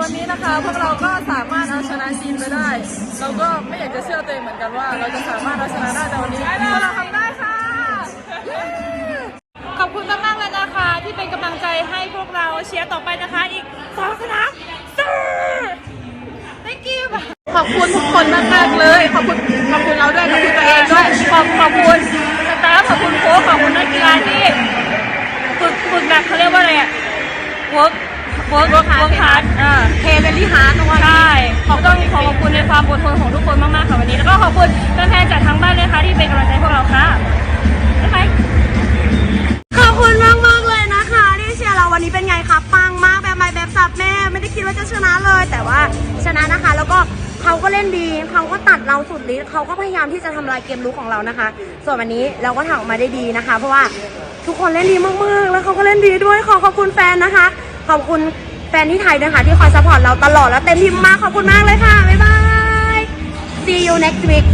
วันนี้นะคะ พวกเราก็สามารถเอาชนะจีนไปได้ เราก็ไม่อยากจะเชื่อตัวเองเหมือนกันว่า เราจะสามารถเอาชนะได้แต่วันนี้พวกเราทำได้ค่ะ ขอบคุณมากๆเลยนะคะ ที่เป็นกำลังใจให้พวกเราเชียร์ต่อไปนะคะอีกสองสนามสู้ thank you ขอบคุณทุกคนมากๆเลย ขอบคุณขอบคุณเราด้วยขอบคุณตัวเองด้วยขอบขอบคุณสตาฟขอบคุณโค้ชขอบคุณนักกีฬาที่ฝึกฝึกแบบเขาเรียกว่าอะไรอะ work work work hard อ่าเทเวลี่ฮาร์ดนะว่าใช่ขอบต้องขอขอบคุณในความอดทนของทุกคนมากๆค่ะวันนี้ แล้วก็ขอบคุณแฟนๆจากทั้งบ้านเลยค่ะที่เป็นกำลังใจให้พวกเราค่ะบ๊ายบายขอบคุณมากมากๆเลยนะคะที่เชียร์เราวันนี้เป็นไงคะปังมากแบบไม่แบบสับแม่ไม่ได้คิดว่าจะชนะเลย แต่ว่าชนะนะคะ แล้วก็เขาก็เล่นดี เขาก็ตัดเราสุดฤทธิ์เขาก็พยายามที่จะทำลายเกมลุกของเรานะคะ ส่วนวันนี้เราก็ทำออกมาได้ดีนะคะ เพราะว่าทุกคนเล่นดีมากๆ แล้วเขาก็เล่นดีด้วย ขอขอบคุณแฟนนะคะ ขอบคุณแฟนที่ไทยด้วยค่ะที่คอยซัพพอร์ตเราตลอดแล้วเต็มที่มากขอบคุณมากเลยค่ะ บ๊ายบาย see you next week